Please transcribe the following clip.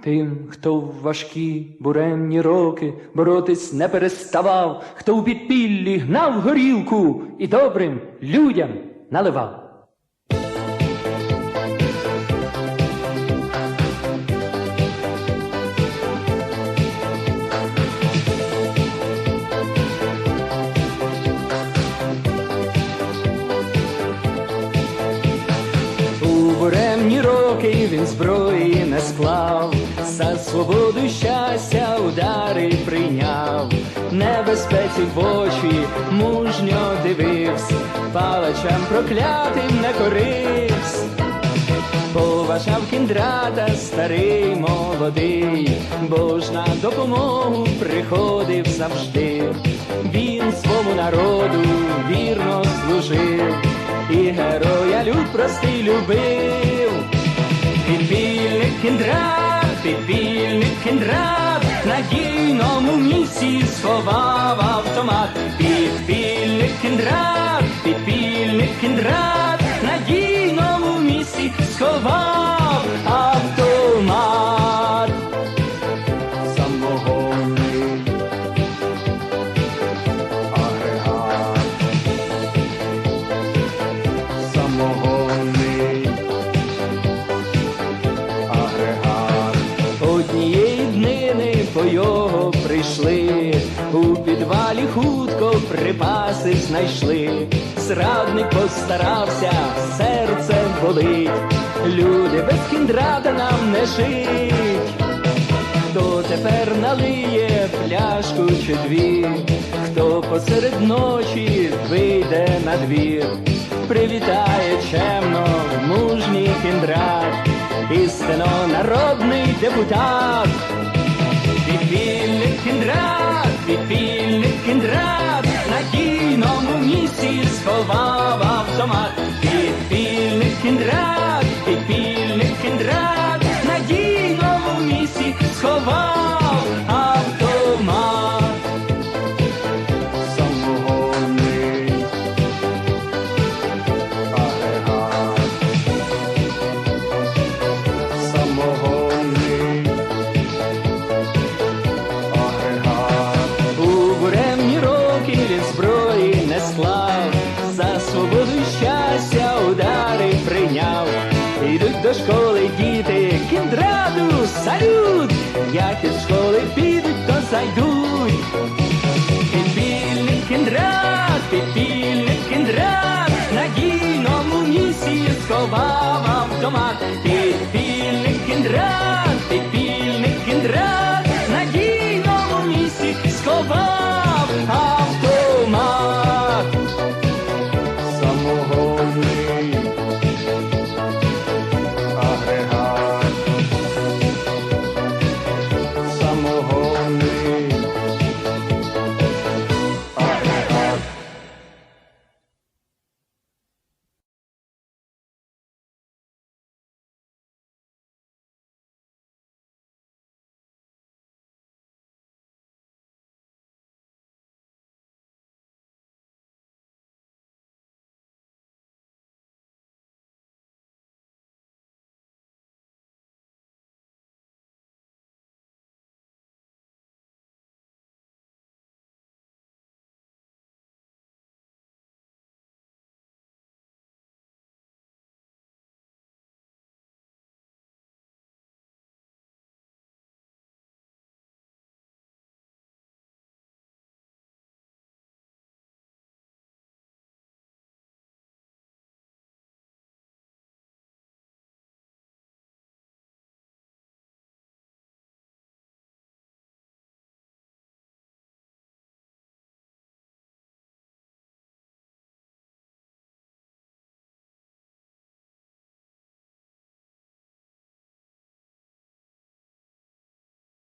Тим, хто в важкі буремні роки боротись не переставав, хто в підпіллі гнав горілку і добрим людям наливав. Роки він зброї не склав, за свободу щастя удари прийняв, небезпеці в очі мужньо дивився, палачам проклятим не корився. Поважав кіндрата старий молодий, бо ж на допомогу приходив завжди. Він свому народу вірно служив, і героя люд простий любив. Кіндрат, підпільник кіндрат, на дійному місці сховав автомат. Підпільник кіндрат, підпільник кіндрат, прийшли, у підвалі хутко припаси знайшли. Зрадник постарався, серце болить. Люди без кіндрата нам не жить. Хто тепер налиє пляшку чи дві, хто посеред ночі вийде на двір, привітає чемно мужній кіндрат, істинно народний депутат. Кіндрат, на дійному місці сховав автомат. Школи діти, кіндраду, салют, як із школи підуть, то зайдуть. Підпільник кіндрат, підпільник кіндрат, на дійному місці сховав автомат.